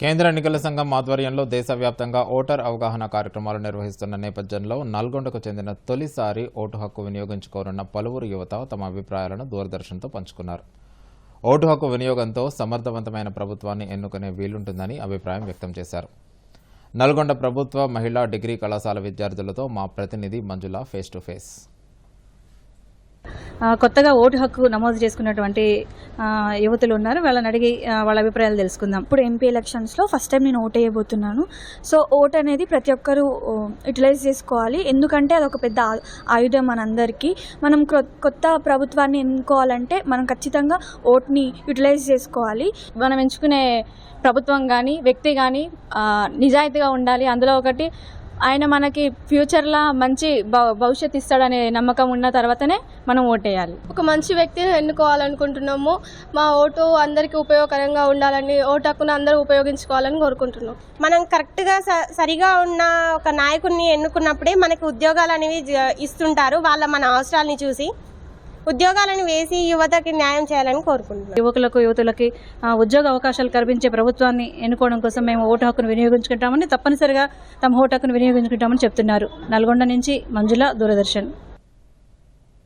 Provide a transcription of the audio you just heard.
కేంద్ర ఎన్నికల సంఘం ఆధ్వర్యంలో దేశవ్యాప్తంగా ఓటర్ అవగాహన కార్యక్రమాలు నిర్వహిస్తున్న నేపథ్యంలో నల్గొండకు చెందిన తొలిసారి ఓటు హక్కు వినియోగించుకోనున్న పలువురు యువత తమ అభిప్రాయాలను దూరదర్శన్తో పంచుకున్నారు. ఓటు హక్కు వినియోగంతో సమర్థవంతమైన ప్రభుత్వాన్ని ఎన్నుకునే వీలుంటుందని అభిప్రాయం వ్యక్తం చేశారు. నల్గొండ ప్రభుత్వ మహిళా డిగ్రీ కళాశాల విద్యార్థులతో మా ప్రతినిధి మంజుల ఫేస్ టు ఫేస్ కొత్తగా ఓటు హక్కు నమోదు చేసుకున్నటువంటి యువతులు ఉన్నారు. వాళ్ళని అడిగి వాళ్ళ అభిప్రాయాలు తెలుసుకుందాం. ఇప్పుడు ఎంపీ ఎలక్షన్స్లో ఫస్ట్ టైం నేను ఓట్ వేయబోతున్నాను. సో ఓట్ అనేది ప్రతి ఒక్కరూ యూటిలైజ్ చేసుకోవాలి. ఎందుకంటే అదొక పెద్ద ఆయుధం మనందరికీ. మనం కొత్త ప్రభుత్వాన్ని ఎన్నుకోవాలంటే మనం ఖచ్చితంగా ఓట్ని యూటిలైజ్ చేసుకోవాలి. మనం ఎంచుకునే ప్రభుత్వం కానీ వ్యక్తి కానీ నిజాయితీగా ఉండాలి. అందులో ఒకటి ఆయన మనకి ఫ్యూచర్లో మంచి భ- భవిష్యత్తు ఇస్తాడనే నమ్మకం ఉన్న తర్వాతనే మనం ఓటేయాలి. ఒక మంచి వ్యక్తిని ఎన్నుకోవాలనుకుంటున్నాము. మా ఓటు అందరికీ ఉపయోగకరంగా ఉండాలని ఓటు హక్కును అందరూ ఉపయోగించుకోవాలని కోరుకుంటున్నాం. మనం కరెక్ట్గా స- సరిగా ఉన్న ఒక నాయకుడిని ఎన్నుకున్నప్పుడే మనకి ఉద్యోగాలు అనేవి జ- ఇస్తుంటారు. వాళ్ళ మన అవసరాలని చూసి. ఉద్యోగాలను వేసి యువతకి న్యాయం చేయాలని కోరుకుంటున్నాం. యువకులకు యువతులకి ఉద్యోగ అవకాశాలు కల్పించే ప్రభుత్వాన్ని ఎన్నుకోవడం కోసం మేము ఓటు హక్కును వినియోగించుకుంటామని తప్పనిసరిగా తమ ఓటు హక్కును వినియోగించుకుంటామని చెప్తున్నారు. నల్గొండ నుంచి మంజుల దూరదర్శన్.